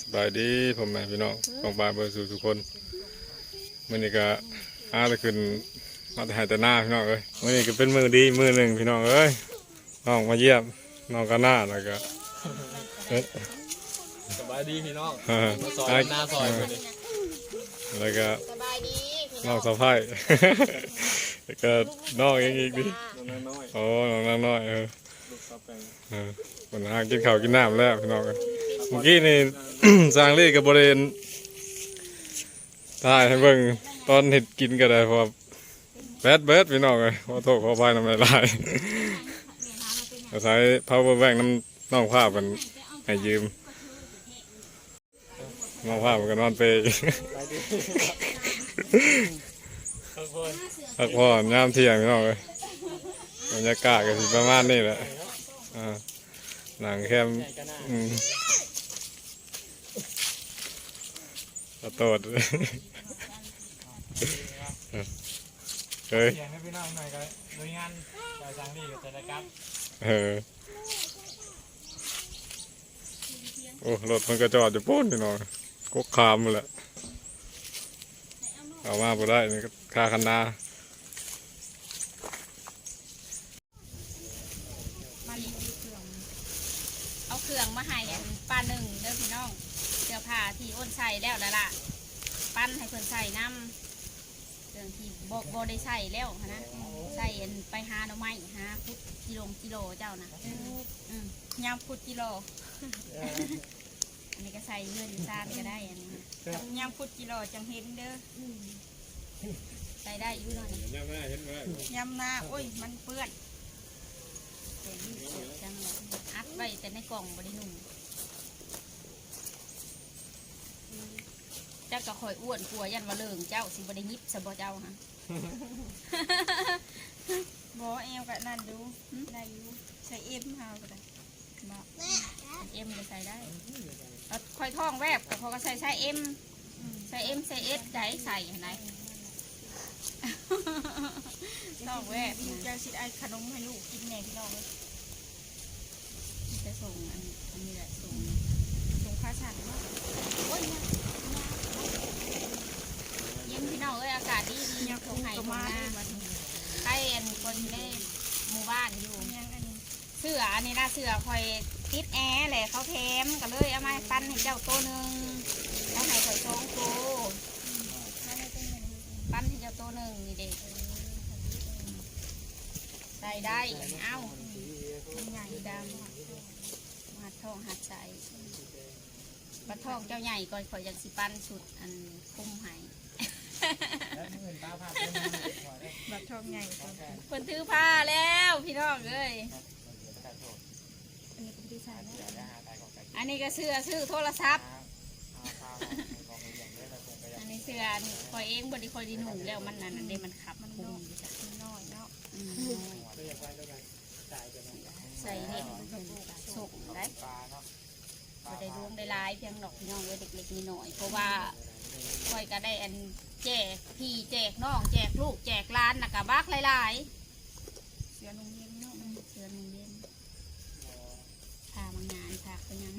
สบายดีผมแม่พี่น้องของบานเบอร์สู่ทุกคนมื่อนี้ก็อาจะขึ้นมาแต่หายแต่หน้าพี่น้องเอ้ยมื่อนี้ก็เป็นมือดีมือหนึ่งพี่น้องเอ้ยน้องมาเยี่ยมน้องก็หน้าแล้วก็เอ้ยสบายดีพี่น้องเออมาซอยหน้าซอยไปดิแล้วก็สบายดีพี่น้องสะพ้ายแล้วก็น้องเองอีกดิน้องน้อยโอ้น้องนางน้อยเออลูกสาวแปลงเออมันหากินข้าวกินน้ำแล้วพี่น้องเอ้ย เมื่อกี้นี่ สร้างเลขกับบริเวณถ่ายให้เบิ่งตอนเห็ดกินก็ได้เพราะว่าแบดเบิดพี่น้องเลยขอโทษขออภัยน้ำลายไหลายอาศัย power bank น้ำน้องภาพมันให้ยืมน้องภาพมันก็นอนเปย์ทุกคนพักผ่อนยามเที่ยงพี่น้องเลยบรรยากาศก็สิประมาณนี้แหละอ่าหนังแคม ใหญ่กันหน้าอืมขอโทษเฮ้ยเสียงให้พี่น้องหน่อยก็หน่วยงานจ่ายสังดีกับจัดการเออโอ้รถมันก็จอดอยู่ปุ้นพี่น้องกกคามหมดแหละเอามาบ่ได้นี่ก็ค่าคันนามารีวิวเครื่องเอาเครื่องมาให้อันป้าหนึ่งเด้อพี่น้องเสื้อผ้าที่อ้นใส่แล้วแล้วล่ะ ปั้นให้เพิ่นใส่น้ำเครื่องที่บกบได้ใส่แล้วหั้นนะใส่อันไปหาหน่อไม้หาพุดกิโลกิโลเจ้านะอืมยำพุดกิโล อันนี้ก็ใส่เงินซานก็ได้อันนี้นะยำพุดกิโลจังเห็นเด้ออใส่ได้อยู่หน่อยย่าแม่เห็นไหมยำหน้าโอ้ยมันเปื้อนแต่นี่สดจังเลยอัดไว้แต่ในกล่องบริหนุ่ม เจ้าก็คอยอ้วนกลัวยันว่าเลิงเจ้าสิบริยิบสบเจ้าฮะ บอเอวกับนั่นดูได้อยู่ใส่เอ็มเฮาก็ได้บอกเอ็มก็ใส่ได้เอาคอยท่องแวบแต่พอก็ใส่ใส่เอ็มใส่เอ็มใส่เอสได้ใส่ไหน ท่องแวบพี่นะ เจ้าสิไอขนมให้ลูกกินแหน่พี่น้องเลยจะส่งอันอันนี้แหละส่ง สงค่าฉันเนาะ โอ้ยเนี่ยเย็นพี่น้องเอ้ยอากาศดีดี ยังค ส่ ง งไห้ ก็มาดใกล้อันคนในหมู่บ้านอยู่ เสื้ออันนี้นะเสื้อคอยติดแอร์แหละเขาแถมก็เลยเอามาปั้นให้เจ้าตัวหนึ่งแล้วให้คอยสองตัวถ้องโตปั้นให้เจ้าตัวหนึ่งนี่เด็กใส่ได้เอ้าใหญ่ดำหัดทองหัดใสปลาทองเจ้าใหญ่ก่อนคอยอยากสิปั้นสุดอันคุ้มหาย บัดทองใหญ่กว่าคนถือผ้าแล้วพี่น้องเอ้ยอันนี้ก็ไม่ได้ใส่แล้วอันนี้ก็เสื้อซื้อโทรศัพท์ อันนี้เสื้อนี่คอยเองบไดีคอยดีหนุ่มแล้วมันนั่นอันนี้มันขับมันคุมอยู่จ้ะมันน้อยเนาะอืมใส่เน็ตส่งได้บ่ได้รวมได้หลายเพียงดอกพี่น้องเอ้ยเล็กๆนิดหน่อยเพราะว่าคอยก็ได้อัน แจกพี่แจกน้องแจกลูกแจกร้านนะกะบักหลายเสือนุ่งเย็นเนาะๆอืมเสื้อหนึ่งเย็นพามางานพาไปยัง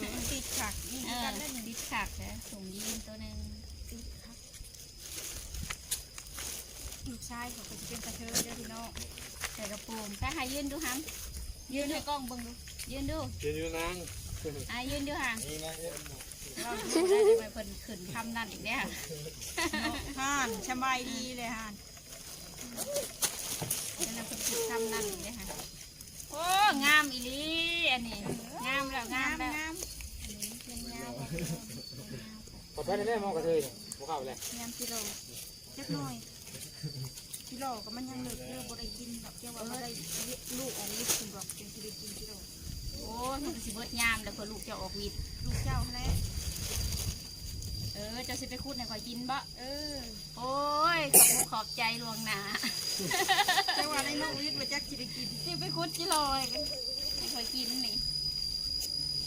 เออติดขักนี่เอคืออกันได้หนึ่งดิบขักนะส่งยีนตัวหนึ่งติดขักลูกชายเขาก็จะเป็นกระเทยเด้อพี่น้องใส่กระโปรงถ้าใครยืนดูฮัมยืนให้กล้องเบิ่งดูยืนดูเจนยูนางอะยืนดูห่างนี่นะ เราดูได้เลยไปเพิ่นขึ้นคำนั่นอีกแล้วเนาะห่านสบายดีเลยห่านนั่นนะเพิ่นขึ้นคำนั่นอีกแล้วค่ะโอ้งามอีหลีอันนี้งามแล้วงางามมแล้วงามอันนี้เป็นงามขอได้ไหมมองกระเทยพวกเขาเลยงามกิโลเล็กน้อยกิโลก็มันยังเหลือเยอะบ่ได้กินดอกเจ้าว่าบ่ได้ลูกออกฤทธิ์คุณบอกจึงสิได้กินกิโลโอ้ยมันก็สิเบิดงามแล้วเพิ่นลูกจะออกวิทย์ลูกเจ้าแหละเออเจะสิไปคูดให้ข่อยกินบ่เออ โอ้ย ขอบคุณขอบใจลวงหนาเจ้าว่าได้ลูกฤทธิ์มาจักสิได้กินสิไปคูดจิลอยให้ข่อยกินนี่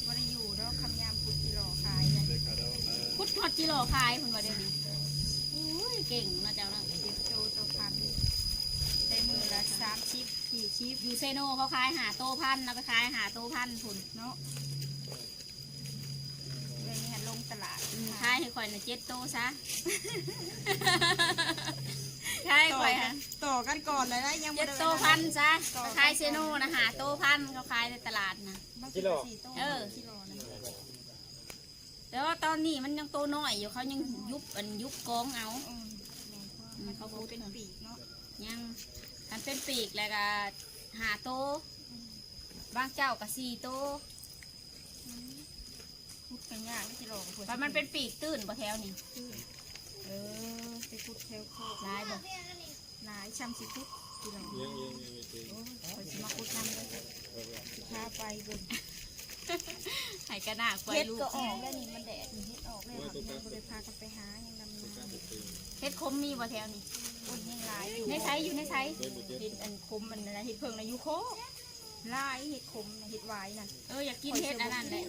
บ่ได้อยู่ดอกคำยามพุดกิโลขายเลยคุดฮอดจิโลขายคนว่าเดี๋ยวนี้โอ้ยเก่งเนาะเจ้าเนาะเก็บโตโตพันได้มือละสามชิปสี่ชิปอยู่เซโนเขาขายหาโตพันเราไปขายหาโตพันพุ่นเนาะ ยวนี้หันลงตลาดอืมขายให้ข่อยน่ะเจ็ดโตซะขายให้ต่อข่อยกัฮะนต่อกันก่อนเลยนะยังบ่เจ็ดได้โตพันซะขายเซโน่นะหาโตพันเขาขายในตลาดนะบางทีก็สี่โตเออกิโลนะแต่ว่าตอนนี้มันยังโตน้อยอยู่เขายังยุบอันยุบกองเอาอืมแม่นเพราะว่ามันเป็นปีกเนาะยังกันเป็นปีกแล้วก็หาโตบางเจ้าก็สี่โต พุดกันยากไม่กิโลกว่าเพราะมันเป็นปีกตื้นบ่แถวนี่เออไปพุดแถวโคกลายบ่หลายชำสิพุดกิโลยังยังยังไม่ถึงข่อยสิมาคุดนำเลยพาไปเบิ่งให้กระหน้ากล้วยเฮ็ดลูกก็ออกแล้วนี่มันแดดนี่เฮ็ดออกแล้วครับยังบ่ได้พากันไปหายังดำนาอยู่เฮ็ดคมมีบ่แถวนี่โอ้ยยังหลายอยู่ในไทยอยู่ในไทยเห็ดอันคมมันนะเห็ดเพิงนะอยูโคลายเห็ดคมนะเห็ดหวายนั่นเอออยากกินเฮ็ดอันนั้นแหละ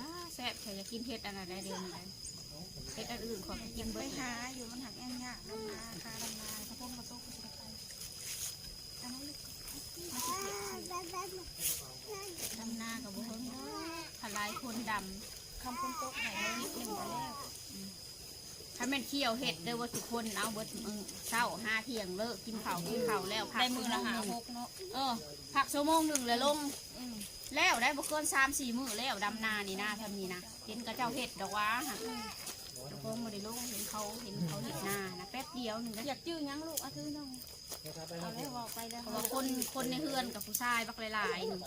อ้าแซ่บเธออยา กินเฮ็ดอันนั้นได้เดียวนี้เลยเฮ็ดอันอื่นขอกินไปเบิดหาอยู่มันหักแง่ยากดำนาคาดำนาถ้าพวกมาโต๊ะก็จะไปอันนั้นลูกมันสิเก็บสิดำหน้ากับบุ้งทลายคนดคำคนโต๊ะไหนเรานิดหนึ่งมาแล้วำถ้าแม่นเคี่ยวเฮ็ดเด้อว่าทุกคนเอาเบิดมือเช้าห้าเที่ยงเลิกกินข้ากินข้าแล้วพักได้มือละหาหกเนาะเออพักชั่วโมงหนึ่งแล้วลงแล้วได้บ่เกินสามสี่มือแล้วดำนานี่นะทำนี่นะ เห็นกระเจ้าเฮ็ดดอกว่าฮะเจ้าของบ่ได้ลงเห็นเขาเห็นเขาเฮ็ดนานะแป๊บเดียวหนึงนะอยากจื้อหยังลูกเอาทื่อน้องเอาแล้วบอกไปแล้วเพราะว่าคนคนในเฮือนกับผู้ชายบักหลายๆนี่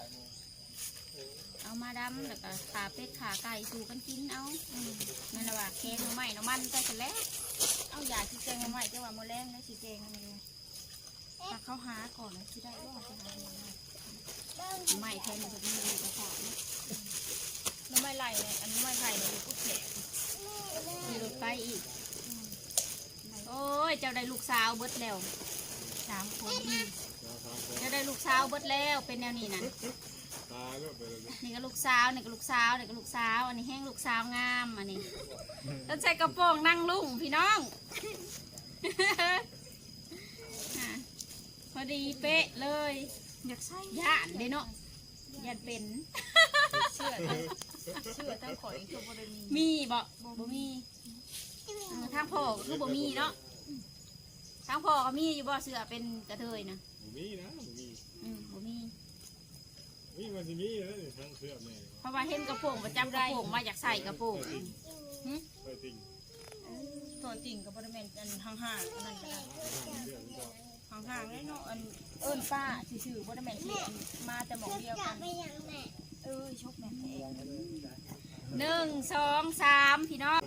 เอามาดำแล้วก็ขาเป็ดขาไก่สู่กันกินเอาอืมนั่นแหละว่าแค่หน่อไม้หน่อมันใส่กันแล้วเอาอยากชี้แจงมาใหม่จะว่าโมอแรงแล้วชี้แจงอะไรเลยถ้าเขาหาก่อนนะที่ได้ว่าจะหาอย่างไรไม่แทนมันจะมีกระ สอบแล้วไม่ไหลเลยอันนี้ไม่ไหลเลยกูแฉะมีรถไฟอีก โอ้ย เจ้าได้ลูกสาวเบิดแล้วสามคนเจ้าได้ลูกสาวเบิดแล้วเป็นแนวนี้นะตายแล้วไปเลยนี่ก็ลูกสาวนี่ก็ลูกสาวนี่ก็ลูกสาว อันนี้แห้งลูกสาวงามอันนี้ต้องใส่กระโปรงนั่งลุงพี่น้องอะพอดีเป๊ะเลย อยากใส่ย่านเด้เนาะย่านเป็นเชื่อตั้ง เชื่อตั้งข่อยตัวบริมีมีบ่บ่มีเออทางพ่อก็คือบ่มีเนาะทางพ่อก็มีอยู่บ่เสือเป็นกระเทยนะหมูมีนะหมูมีอืมบ่มี มีมันจะมีนะนี่ทั้งเสื้อแม่เพราะว่าเห็นกระโปรงประจำกระโปรงมาอยากใส่กระโปรงไปติ่งตัวจริงกับบริเวณอันห่างๆอันนั่นก็ได้เสื้อมันก็ห่างๆเลยเนาะอันเอิ้นป้าชื่อๆบริเวณที่อันมาแต่หมองเดียวกันเออชกแม่แท้ หนึ่งสองสามพี่น้อง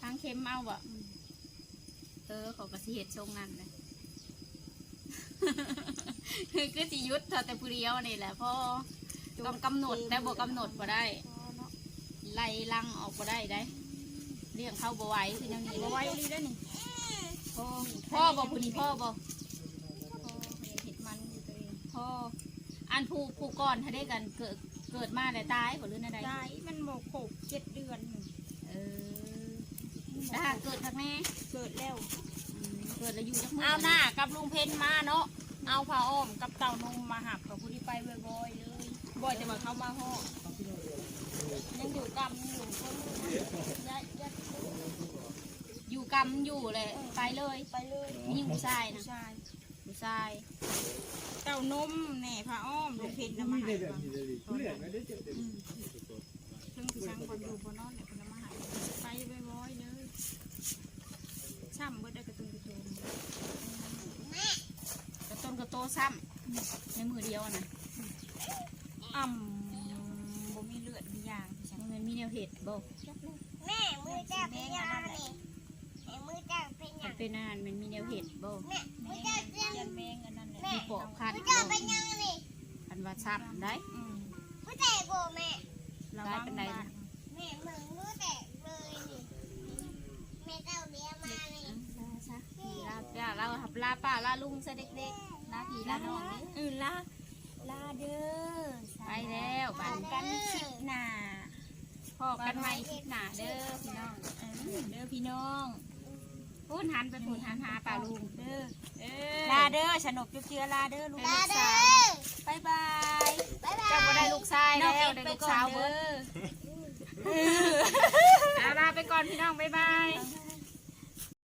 ทางเข็มเอาบ่เออเขอกระสิเหตุชงนั่นเลยคือสิยุทธแต่ผู้เดียวนี่แหละพ่อต้องกำหนดแต่บ่กำหนดบ่ได้เนาะไล่ลังออกบ่ได้ได้เลี้ยงเข้าบ่ไหวคือแนวนี้บ่บ่ไหไหววลีได้นี่พ่อพ่อบ่ผู้นี้พ่อบ่ อันผู้ผู้ก่อนถ้าได้กันเกิดเกิดมาแต่ตายบ่หรือในใดได้มันบอกโขกเจ็ดเดือนหนึ่งเออถ้าหากเกิดทางแม่เกิดแล้วอืมเกิดแล้วอยู่จักมืเอาหน้ากับลุงเพนมาเนาะเอาผ้าอ้อมกับเต่านมมาหับกับผู้ที่ไปบ่อยๆเลยบ่อยแต่ว่าเขามาห่อยังอยู่กำอยู่คนยัดยัดอยู่กำอยู่เลยไปเลยไปเลยมีผู้ชายนะ ผู้ชายเต่านมแหน่ผ้าอ้อมลุงเพนนะมาใหายมาอืมเพิ่งที่ช่างคนอยู่บนนอนเนี่ยคนเอามาใหายไปบ่อยๆเลยช่ำเบิดได้กระตุ้นกระตุ้นกระต้นกระโตซ้ำในมือเดียวนะอ่ำบ่มีเลือดมียางที่ช่างมันมีแนวเห็ดบ่แม่มือจับเป็นยังไงแม่มือจับ มัยันงเป็นอาหารมันมีแนวเห็ดบ่แม่แมมืองจับเป็นยันแมงอันนั้นแหละมีปอกคัดมือบ่จับเป็นยังไงอันว่าซ้ำได้อืมมือแตกโบแม่ระวังบ้านแม่มือมือแตกเลยนี่แม่เจ้าเบี้ยมานี่ลาซะลาป้าเราหับลาป้าลาลุงซะเด็กๆลาพี่ลาน้องนี่เออลาลาเด้อไปแล้วปับันดกันี้นคลิปหน้าพอกันใหม่คลิปหน้าเด้อพี่น้องเออเด้อพี่น้อง พูดหันไปพูดหันหาป้าลุงเด้อเออลาเด้อฉนกจุ๊บเจือลาเด้อลูกลาเด้อบายบายบ๊ายบาเจ้ายบ่ได้ลูกชายน้องแล้เอ็วได้ลูกสาวเบิดอาลาไปก่อนพี่น้องบ๊ายบายบ